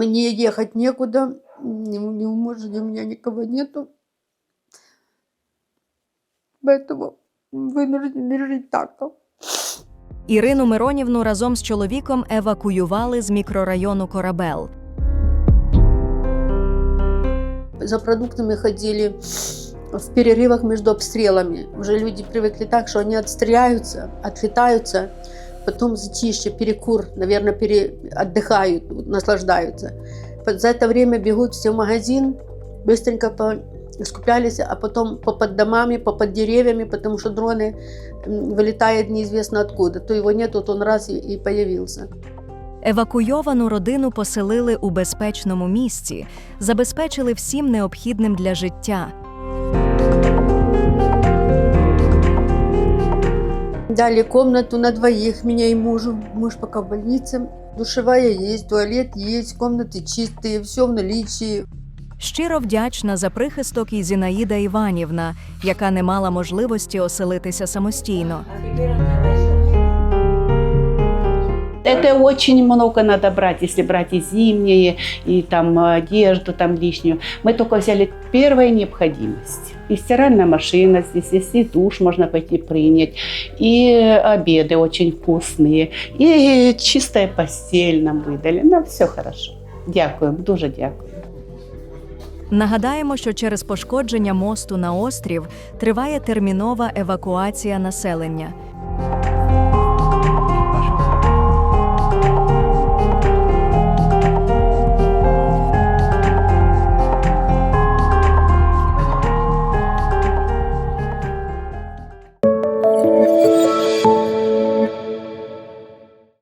Мне ехать некуда, ни, ни у мужа, ни у меня никого нету. Поэтому вынуждены жить так. Ірину Миронівну разом з чоловіком евакуювали з мікрорайону Корабел. За продуктами ходили в перерывах между обстрелами. Уже люди привыкли так, что они отстреляются, отлетаются, потом затишье, перекур, наверное, пере... отдыхают, наслаждаются. За это время бегут все в магазин, быстренько по... скуплялись, а потом по под домами, по под деревьями, потому что дроны м, вылетают неизвестно откуда. То его нет, вот он раз и, и появился. Евакуйовану родину поселили у безпечному місці, забезпечили всім необхідним для життя. Дали комнату на двоих, меня и мужу. Муж пока в больнице. Душевая есть, туалет есть, комнаты чистые, все в наличии. Щиро вдячна за прихисток і Зінаїда Іванівна, яка не мала можливості оселитися самостійно. Это очень много надо брать, если брать и зимние, и там одежду там лишнюю. Мы только взяли первая необходимость. И стиральная машина здесь есть, и душ можно пойти принять, и обеды очень вкусные, и чистая постель нам выдали. Нам все хорошо. Дякуємо, дуже дякую. Нагадаємо, що через пошкодження мосту на острів триває термінова евакуація населення.